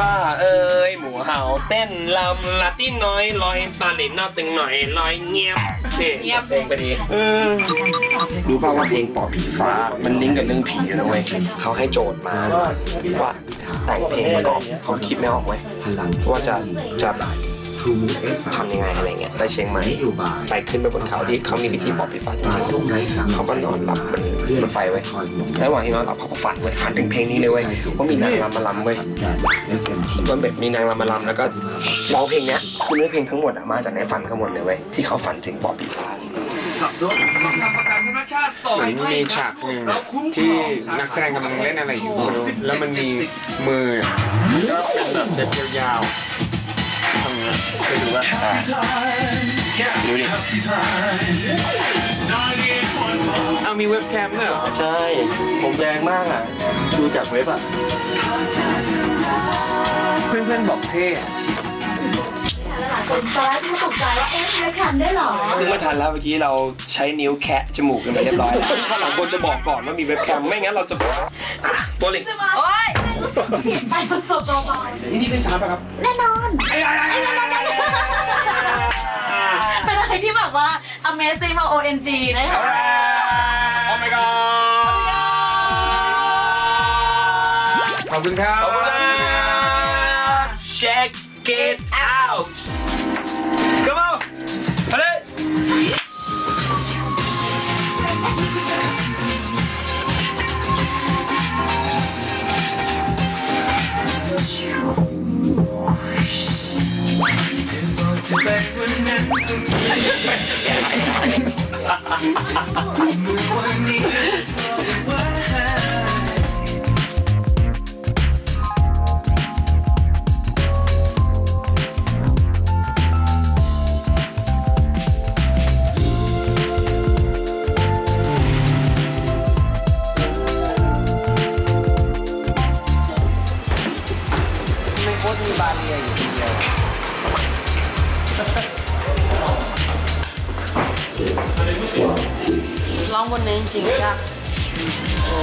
ฟ้าเอ้ยหมูเห่าเต้นลำลาตินน้อยลอยตาหลินนอตึงหน่อยลอยเงียบนี่เงียบเพลงไปดีเออรู้ป่าวว่าเพลงปอบผีฟ้ามันลิงก์กับเรื่องผีนะเว้ยเขาให้โจทย์มาว่าแต่งเพลงประกอบเขาคิดไม่ออกเว้ยว่าจะจะ ทูมูเอสทำยังไงอะไรเงี้ยไปเชียงใหม่นโยบายไปขึ้นไปบนเขาที่เขามีพิธีปอบผีฟ้าจปลาริงส้มไร้สารๆเขาก็นอนหลับบนบนไฟไว้ยคอยห่วงระหว่างที่นอนหลับเขาก็ฝันเว้ยฝันถึงเพลงนี้เลยเว้ยว่ามีนางรำมาลำเว้ย FMT ว่าแบบมีนางรำมาลำแล้วก็ร้องเพลงเนี้ยคือเนื้อเพลงทั้งหมดอะมาจากในฝันทั้งหมดเลยเว้ยที่เขาฝันถึงปอบผีฟ้าเหมือนมีฉากหนึ่งที่นักแสดงกำลังเล่นอะไรอยู่ไม่รู้แล้วมันมีมือก็เป็นแบบเด็กยาวๆ ทำเงี้ยไปดูว่าดูดิเอามีเว็บแคมด้วยเหรอใช่ ผมแดงมากอะ ดูจากเว็บอะ เพื่อนๆบอกเท่หลายคนตอนแรกที่ตกใจว่าเอ๊ะเว็บแคมได้เหรอ ซึ่งไม่ทันแล้วเมื่อกี้เราใช้นิ้วแคะจมูกกันไปเรียบร้อยแล้วถ้าหลังคนจะบอกก่อนว่ามีเว็บแคมไม่งั้นเราจะอะตัวเล็กโอ๊ยไปประสบตัวไปนี่นี่เป็นชาร์ปะครับ แน่นอนเป็น amazing มา OMG นะคะ โอ้ my god ขอบคุณครับ ขอบคุณครับ check it out come on Tibet, องบนนี้จริงๆจ้ะโอ้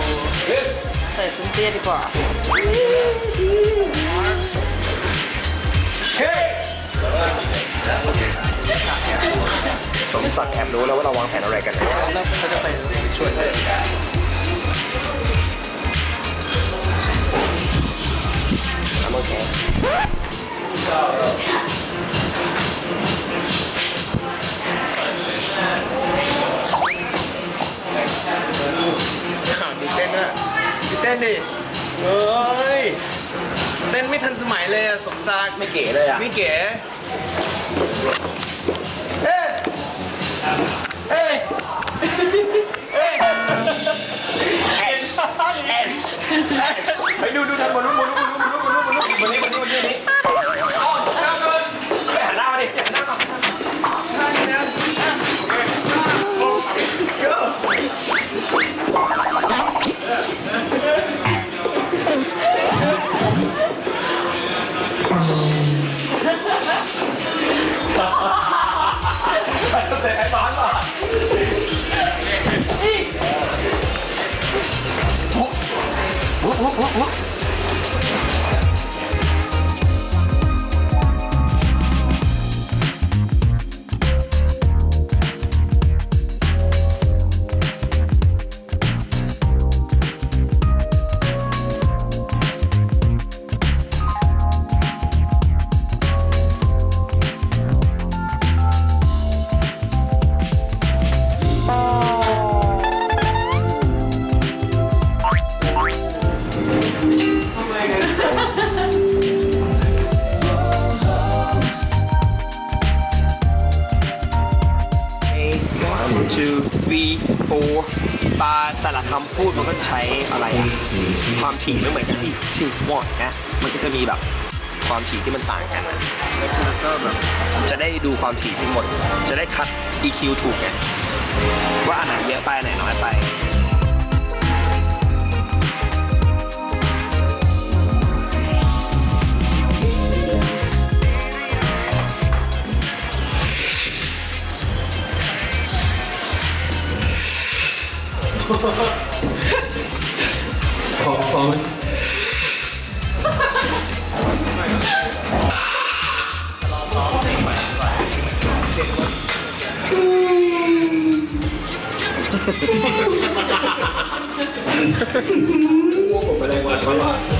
ใส่ซุ้มเตี้ยดีกว่าสมศักดิ์แอบรู้แล้วว่าเราวางแผนอะไรกันนะแล้วเขาจะไปช่วยเลยโอเคดู นดิเฮ้ยเต้นไม่ทันสมัยเลยอะสมศักดิ์ไม่เก๋เลยอะไม่เก๋เฮ้ย ไปสเตย์ไอ้บ้ ปลาแต่ละคำพูดมันก็ใช้อะไรอะความถี่ไม่เหมือนกันที่ที่หมดนะ มันก็จะมีแบบความถี่ที่มันต่างกันนะแล้วก็แบบจะได้ดูความถี่ทั้งหมด จะได้คัด EQ ถูกไงว่าอันไหนเยอะไปอันไหนน้อยไป พอบอไหมพไปเวันวั